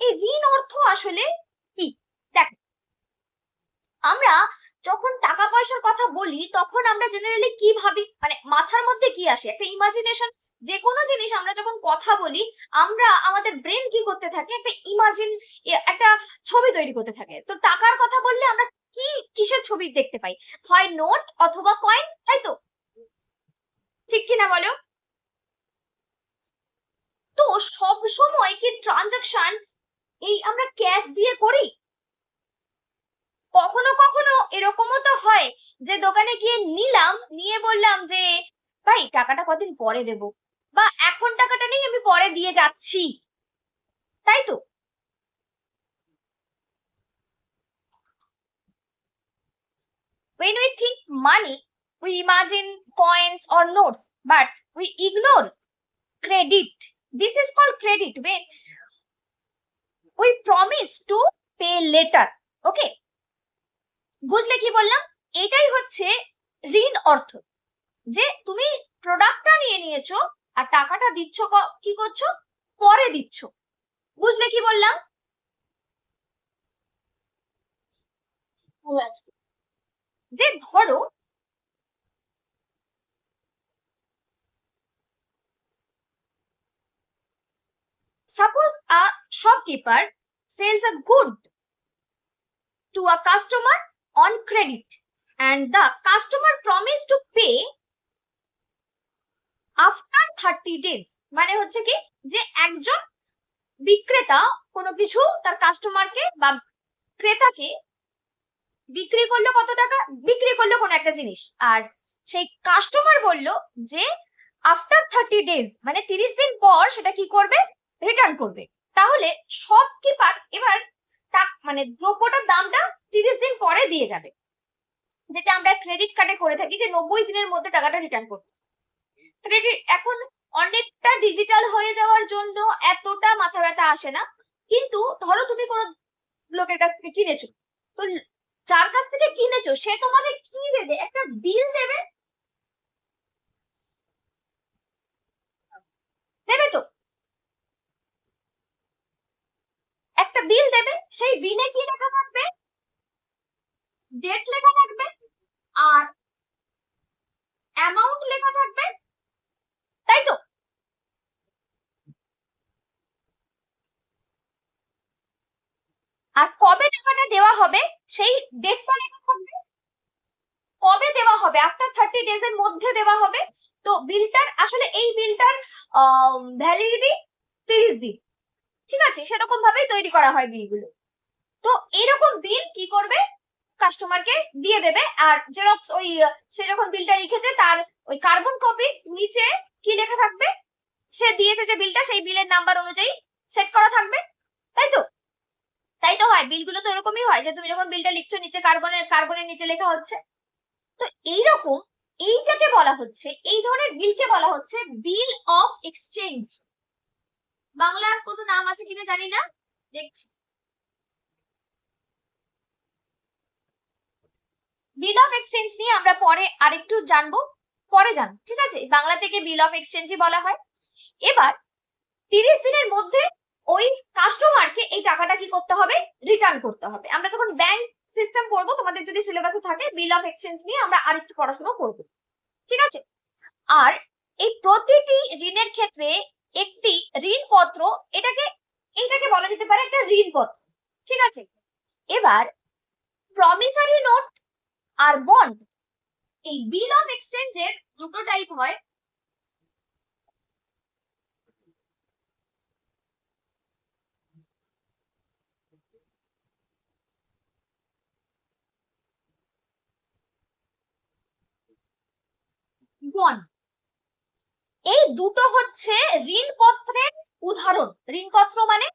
এই ঋণ অর্থ আসলে কি? দেখ, আমরা যখন টাকা পয়সার কথা বলি, তখন আমরা জেনারেলি কি ভাবি? মানে মাথার মধ্যে কি আসে? একটা ইমাজিনেশন যে কোনো জিনিস আমরা যখন কথা বলি, আমরা আমাদের ব্রেন কি করতে থাকে? একটা ইমাজিন একটা ছবি তৈরি করতে থাকে। তো টাকার কথা বললে আমরা কি কিসের ছবি দেখতে পাই? হয় নোট অথবা কয়েন তাই তো? ঠিক কিনা বলো? তো সব সময় কি ট্রানজাকশন এই আমরা ক্যাশ দিয়ে করি কখনো কখনো এরকমও তো হয় যে দোকানে গিয়ে নিলাম নিয়ে বললাম যে ভাই টাকাটা কদিন পরে দেব বা এখন টাকাটা নেই আমি পরে দিয়ে যাচ্ছি তাই তো when we think money we imagine coins or notes but we ignore credit this is called credit when we promise to pay later okay বুঝলে কি বললাম? এটাই হচ্ছে ঋণ অর্থ। যে তুমি প্রোডাক্টটা নিয়ে নিয়েছো আর টাকাটা দিচ্ছ কি করছ? পরে দিচ্ছ। বুঝলে কি বললাম? যে ধরো Suppose a shopkeeper sells a good to a customer on credit and the customer promise to pay after 30 days. মানে হচ্ছে কি? যে একজন বিক্রেতা কোনো কিছু তার কাস্টমারকে বা ক্রেতাকে বিক্রি করল কত টাকা? বিক্রি করল কোনো একটা জিনিস। আর সেই কাস্টমার বলল যে আফটার থার্টি ডেজ মানে তিরিশ দিন পর সেটা কি করবে? রিটার্ন করবে। তাহলে শপকিপার এবার তা- মানে দ্রব্যটার দামটা তিরিশ দিন পরে দিয়ে যাবে। যেটা আমরা ক্রেডিট কার্ডে করে থাকি যে নব্বই দিনের মধ্যে টাকাটা রিটার্ন করবে। এখন অনেকটা ডিজিটাল হয়ে যাওয়ার জন্য এতটা মাথা ব্যথা আসে না। কিন্তু ধরো তুমি কোনো লোকের কাছ থেকে কিনেছো। তো যার কাছ থেকে কিনেছো, সে তোমাকে কি দেবে? একটা বিল দেবে? দেবে তো? একটা বিল দেবে, সেই বিলে কি লেখা থাকবে? ডেট লেখা থাকবে, আর অ্যামাউন্ট লেখা থাকবে, তাই তো? আর কবে টাকাটা দেওয়া হবে, সেই ডেটটা লেখা থাকবে। কবে দেওয়া হবে? আফটার থার্টি ডেজ এর মধ্যে দেওয়া হবে। তো বিলটার আসলে এই বিলটার ভ্যালিডিটি তিরিশ দিন। ঠিক আছে, সেরকম ভাবেই তৈরি করা হয় বিলগুলো। তো এরকম বিল কি করবে? কাস্টমারকে দিয়ে দেবে। আর জেরক্স ওই, সে যখন বিলটা লিখেছে তার ওই কার্বন কপি নিচে কি লেখা থাকবে? সে দিয়েছে যে বিলটা, সেই বিলের নাম্বার অনুযায়ী সেট করা থাকবে। তাই তো? তাই তো হয়। বিলগুলো তো এরকমই হয় যে, তুমি যখন বিলটা লিখছো, নিচে কার্বনের কার্বনের নিচে লেখা হচ্ছে। তো এইরকম এইটাকে বলা হচ্ছে, এই ধরনের বিলকে বলা হচ্ছে বিল অফ এক্সচেঞ্জ। বাংলার কোনো নাম আছে কিনা জানি না। দেখছি। বিল অফ এক্সচেঞ্জ নিয়ে আমরা পরে আরেকটু জানব, পরে জান ঠিক আছে? বাংলা থেকে বিল অফ এক্সচেঞ্জই বলা হয়। এবার তিরিশ দিনের মধ্যে ওই কাস্টমারকে এই টাকাটা কি করতে হবে? রিটার্ন করতে হবে। আমরা যখন ব্যাংক সিস্টেম পড়ব তোমাদের যদি সিলেবাসে থাকে বিল অফ এক্সচেঞ্জ নিয়ে আমরা আরেকটু পড়াশোনা করব। ঠিক আছে? আর এই প্রতিটি ঋণের ক্ষেত্রে একটি ঋণপত্র, এটাকে এটাকে বলা যেতে পারে একটা ঋণপত্র। ঠিক আছে? এবার প্রমিসারি নোট আর বন্ড এই বিল অফ এক্সচেঞ্জের দুটো টাইপ হয়। বন্ড এই দুটো হচ্ছে ঋণপত্রের উদাহরণ। ঋণপত্র মানে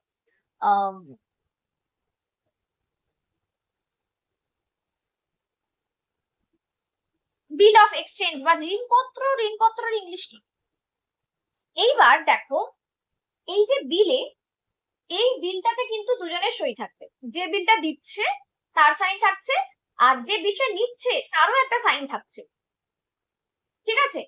বিল অফ এক্সচেঞ্জ বা ঋণপত্র, ঋণপত্রের ইংলিশ কি? এইবার দেখো, এই যে বিলে এই বিলটাতে কিন্তু দুজনের সই থাকবে। যে বিলটা দিচ্ছে, তার সাইন থাকছে, আর যে বিলটা নিচ্ছে, তারও একটা সাইন থাকছে। ঠিক আছে?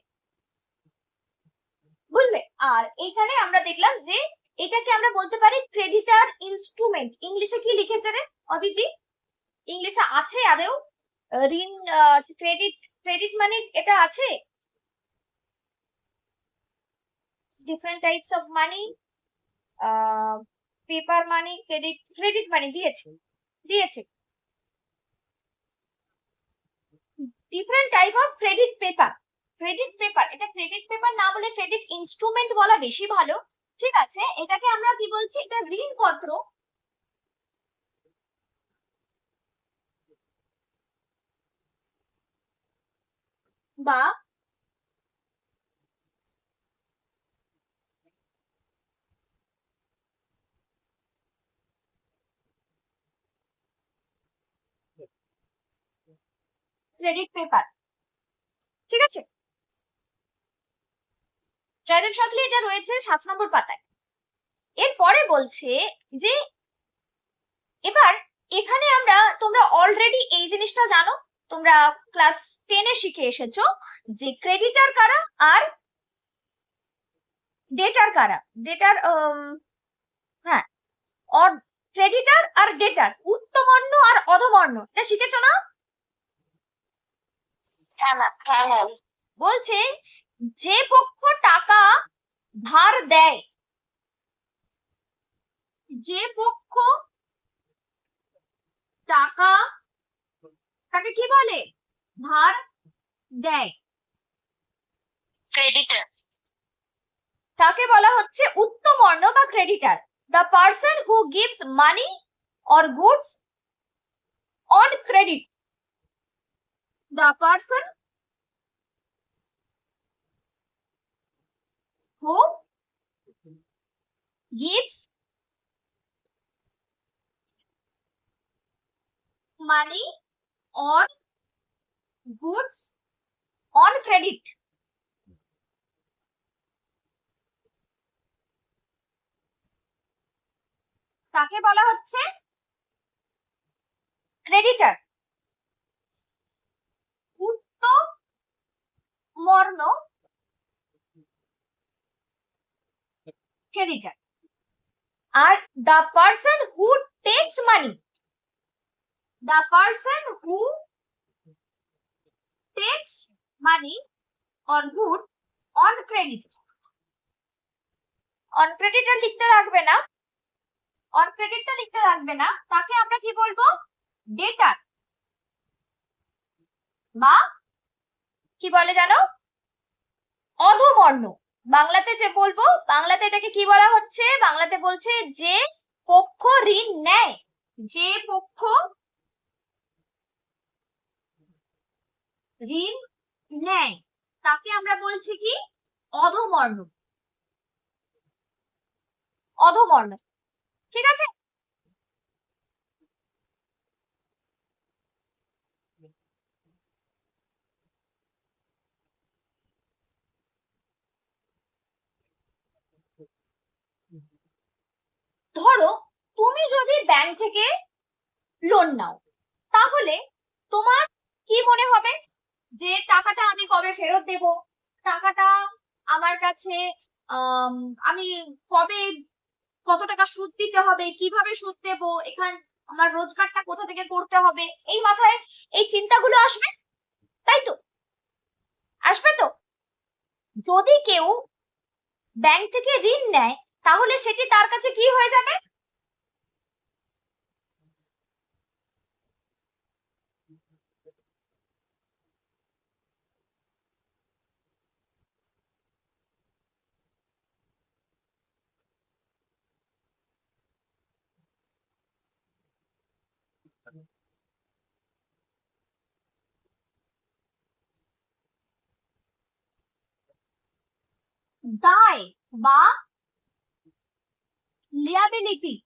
এখানে আমরা দেখলাম যে এটাকে আমরা বলতে পারি ক্রেডিটার ইনস্ট্রুমেন্ট ইংলিশে কি লিখেছে রে, অদিতি? ইংলিশে আছে আদেও ঋণ ক্রেডিট ক্রেডিট মানে এটা আছে? Different types of money paper money credit credit money দিয়েছে দিয়েছে। Different type of credit paper credit paper এটা ক্রেডিট পেপার না বলে ক্রেডিট ইনস্ট্রুমেন্ট বলা বেশি ভালো, ঠিক আছে? এটাকে আমরা কি বলছি? এটা ঋণপত্র। বা ক্রেডিট পেপার ঠিক আছে? জয়দেব সরকারি এটা রয়েছে সাত নম্বর পাতায়। এরপরে বলছে যে এবার এখানে আমরা তোমরা অলরেডি এই জিনিসটা জানো তোমরা ক্লাস টেনে শিখে এসেছ যে ক্রেডিটার কারা আর ডেটার কারা। ডেটার হ্যাঁ অর ক্রেডিটার আর ডেটার উত্তমর্ণ আর অধমর্ণ এটা শিখেছো না? বলছে যে পক্ষ টাকা ধার দেয় যে পক্ষ টাকা তাকে কি বলে? ধার দেয়। ক্রেডিটার তাকে বলা হচ্ছে উত্তমর্ণ বা creditor the person who gives money or goods on credit the person who gives money or goods on credit তাকে বলা হচ্ছে ক্রেডিটার উত্তম মর্ণ creditor আর the person who takes money the person who takes money or good on credit credit আর লিখতে রাখবে না on credit টা লিখতে রাখবে না তাকে আমরা কি বলব ডেটার বা কি বলে জানো অধবর্ণ বাংলাতে যে বলব, বাংলাতে এটাকে কি বলা হচ্ছে? বাংলাতে বলছে যে পক্ষ ঋণ নেয়। যে পক্ষ ঋণ নেয়, তাকে আমরা বলছি কি? অধমর্ণ অধমর্ণ ঠিক আছে? ধরো তুমি যদি ব্যাংক থেকে লোন নাও, তাহলে তোমার কি মনে হবে? যে টাকাটা আমি কবে ফেরত দেব? টাকাটা আমার কাছে, আমি কবে, কত টাকা সুদ দিতে হবে? কীভাবে সুদ দেব? এখান, আমার রোজগারটা কোথা থেকে করতে হবে? এই মাথায় এই চিন্তাগুলো আসবে? তাই তো? আসবে তো? যদি কেউ ব্যাংক থেকে ঋণ নেয় তাহলে সেটি তার কাছে কি হয়ে যাবে? দায় বা liability.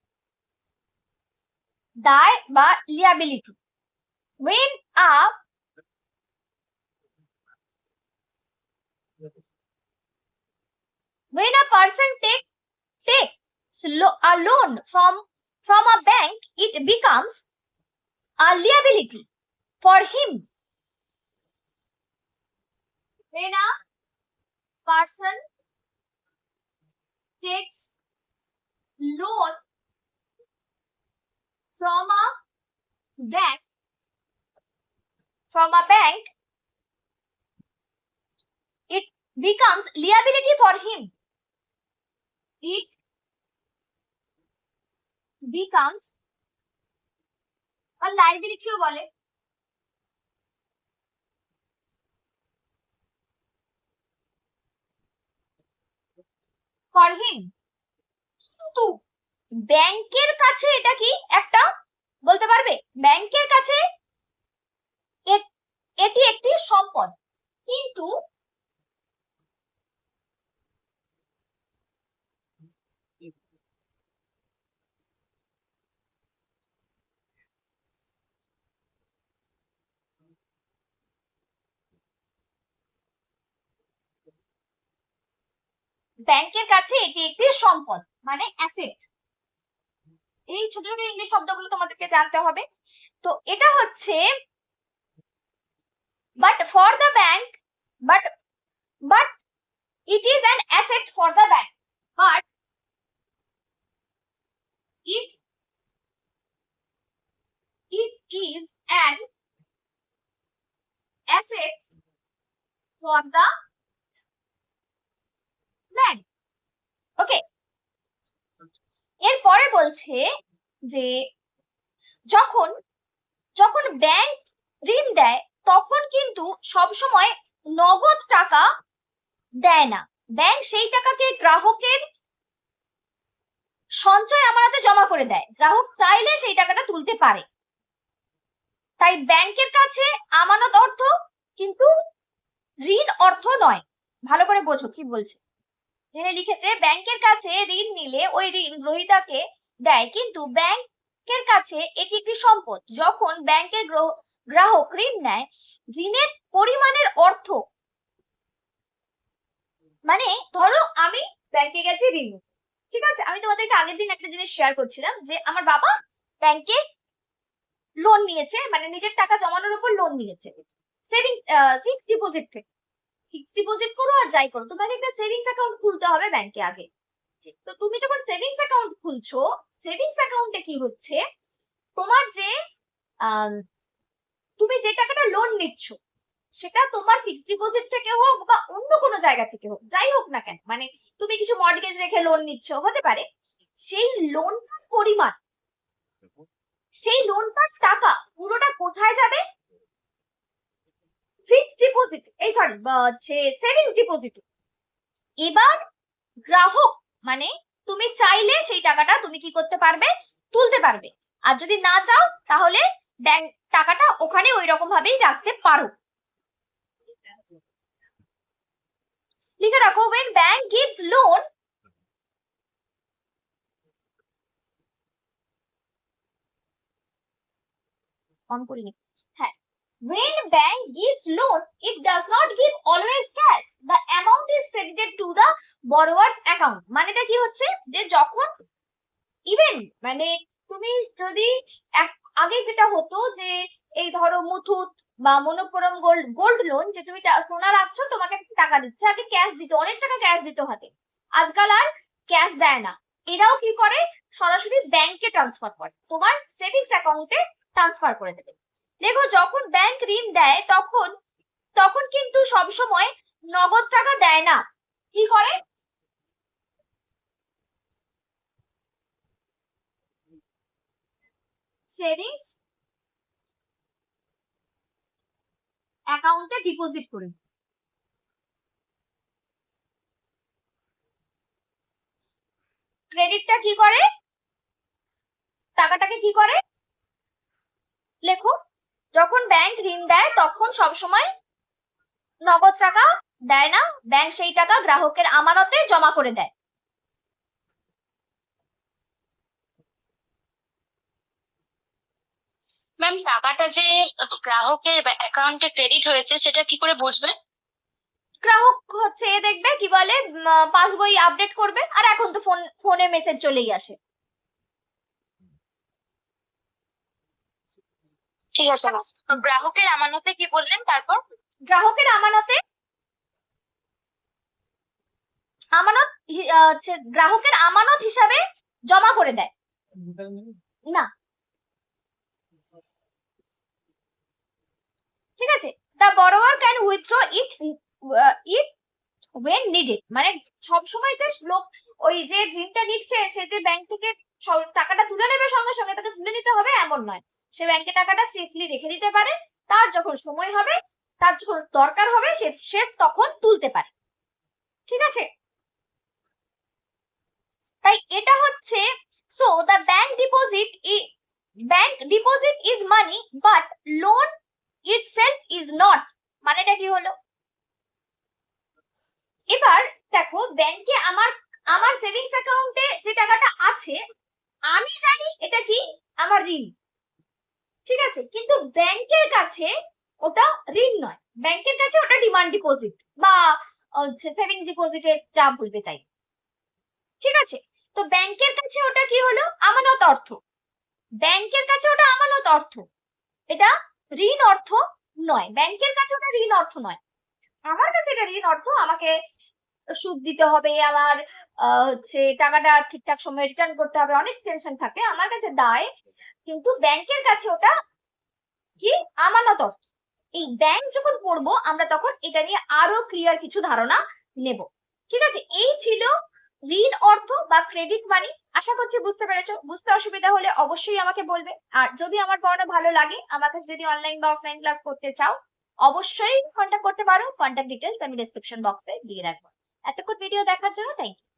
Die by liability. When a when a person take takes lo a loan from from a bank it becomes a liability for him. When a person takes loan from a bank from a bank it becomes liability for him it becomes a liability বলে for him কিন্তু ব্যাংকের কাছে এটা কি একটা বলতে পারবে? ব্যাংকের কাছে এটি একটি সম্পদ। কিন্তু ব্যাংকের কাছে এটি একটি সম্পদ মানে অ্যাসেট এই ছোট ছোট ইংলিশ শব্দগুলো তোমাদেরকে জানতে হবে। তো এটা হচ্ছে but for the bank but but it is an asset for the bank but it it is an asset for the bank okay এরপরে বলছে যে যখন যখন ব্যাংক ঋণ দেয়, তখন কিন্তু সব সময় নগদ টাকা দেয় না। ব্যাংক সেই টাকাকে গ্রাহকের সঞ্চয় আমানতে জমা করে দেয়। গ্রাহক চাইলে সেই টাকাটা তুলতে পারে। তাই ব্যাংকের কাছে আমানত অর্থ কিন্তু ঋণ অর্থ নয়। ভালো করে বোঝো কি বলছে। এখানে লিখেছে, ব্যাংকের কাছে ঋণ নিলে ওই ঋণ গ্রহীতাকে দেয়। কিন্তু ব্যাংকের কাছে এটি একটি সম্পদ। যখন ব্যাংকের গ্রহ- গ্রাহক ঋণ নেয়, ঋণের পরিমাণের অর্থ মানে ধরো আমি ব্যাংকে গেছি ঋণ। ঠিক আছে? আমি তোমাদেরকে আগের দিন একটা জিনিস শেয়ার করছিলাম যে আমার বাবা ব্যাংকে লোন নিয়েছে মানে নিজের টাকা জমানোর উপর লোন নিয়েছে। সেভিং ফিক্সড ডিপোজিট থেকে। ফিক্সড ডিপোজিট করো আর যাই করো। তোমাকে একটা সেভিংস অ্যাকাউন্ট খুলতে হবে ব্যাংকে আগে। তো তুমি যখন সেভিংস অ্যাকাউন্ট খুলছো সেভিংস অ্যাকাউন্টে কি হচ্ছে? তোমার যে তুমি যে টাকাটা লোন নিচ্ছ, সেটা তোমার ফিক্সড ডিপোজিট থেকে হোক বা অন্য কোনো জায়গা থেকে হোক, যাই হোক না কেন মানে তুমি কিছু মর্টগেজ রেখে লোন নিচ্ছ, হতে পারে। সেই লোনটার পরিমাণ, সেই লোনটার টাকা পুরোটা কোথায় যাবে? ফিক্সড ডিপোজিট এই সরি হচ্ছে সেভিংস ডিপোজিট এবার গ্রাহক মানে তুমি চাইলে সেই টাকাটা তুমি কি করতে পারবে? তুলতে পারবে। আর যদি না চাও, তাহলে ব্যাংক টাকাটা ওখানে ওই রকম ভাবেই রাখতে পারো। লিখে রাখো, when bank gives loan on করিনি। When bank gives loan, it does not give always cash. The amount is credited to the borrower's account. মানেটা কি হচ্ছে? যে যখন ইভেন মানে তুমি যদি আগে যেটা হতো যে এই ধরো মুথুত বা মনোপুরম গোল্ড গোল্ড লোন যে তুমি সোনা রাখছো, তোমাকে টাকা দিচ্ছে, আগে ক্যাশ দিতে, অনেক টাকা ক্যাশ দিতে হাতে আজকাল আর ক্যাশ দেয় না। এরাও কি করে? সরাসরি ব্যাংকে ট্রান্সফার করে। তোমার সেভিংস অ্যাকাউন্টে ট্রান্সফার করে দেবে। দেখো, যখন ব্যাংক ঋণ দেয়, তখন তখন কিন্তু সব সময় নগদ টাকা দেয় না। কি করে? সেভিংস অ্যাকাউন্টে ডিপোজিট করে। ক্রেডিটটা কি করে? টাকাটাকে কি করে? লেখো। যখন ব্যাংক ঋণ দেয় তখন সব সময় নগদ টাকা দেয় না। ব্যাংক সেই টাকা গ্রাহকের আমানতে জমা করে দেয়। ম্যাম টাকাটা যে গ্রাহকের অ্যাকাউন্টে ক্রেডিট হয়েছে সেটা কি করে বুঝবে? গ্রাহক হচ্ছে এ দেখবে কি বলে পাসবই আপডেট করবে আর এখন তো ফোন ফোনে মেসেজ চলেই আসে। ঠিক আছে গ্রাহকের আমানতে কি বললেন? তারপর? গ্রাহকের আমানতে? আমানত হচ্ছে গ্রাহকের আমানত হিসাবে জমা করে দেয়। না। ঠিক আছে? The borrower can withdraw it it when needed মানে সব সময় যে লোক ওই যে ঋণটা নিচ্ছে, সে যে ব্যাংক থেকে টাকাটা তুলে নেবে সঙ্গে সঙ্গে, তাকে তুলে নিতে হবে, এমন নয়। সে ব্যাংকে টাকাটা সেফলি রেখে দিতে পারে। তার যখন সময় হবে, তার যখন দরকার হবে, সে সে তখন তুলতে পারে। ঠিক আছে? তাই এটা হচ্ছে so the bank deposit bank deposit is money but loan itself is not মানেটা কি হলো? এবার দেখো ব্যাংকে আমার আমার সেভিংস অ্যাকাউন্টে যে টাকাটা আছে, আমি জানি এটা কি? আমার ঋণ। ঠিক আছে? কিন্তু ব্যাংকের কাছে ওটা ঋণ নয়। ব্যাংকের কাছে ওটা ডিমান্ড ডিপোজিট বা সেভিংস ডিপোজিটে যা বলবে তাই। ঠিক আছে? তো ব্যাংকের কাছে ওটা কি হলো? আমানত অর্থ। ব্যাংকের কাছে ওটা আমানত অর্থ। এটা ঋণ অর্থ নয়। ব্যাংকের কাছে ওটা ঋণ অর্থ নয়। আমার কাছে এটা ঋণ অর্থ, আমাকে সুদ দিতে হবে, আমার হচ্ছে টাকাটা ঠিকঠাক সময়ে রিটার্ন করতে হবে, অনেক টেনশন থাকে আমার কাছে দায়। কিন্তু ব্যাংকের কাছে ওটা কি? আমানত অর্থ। এই ব্যাংক যখন পড়ব আমরা তখন এটা নিয়ে আরও ক্লিয়ার কিছু ধারণা নেব। ঠিক আছে? এই ছিল ঋণ অর্থ বা ক্রেডিট মানি আশা করছি বুঝতে পেরেছ। বুঝতে অসুবিধা হলে অবশ্যই আমাকে বলবে। আর যদি আমার পড়ানো ভালো লাগে, আমার কাছে যদি অনলাইন বা অফলাইন ক্লাস করতে চাও, অবশ্যই কন্ট্যাক্ট করতে পারো। কন্ট্যাক্ট ডিটেলস আমি ডেসক্রিপশন বক্সে দিয়ে রাখব। এতক্ষণ ভিডিও দেখার জন্য থ্যাংক ইউ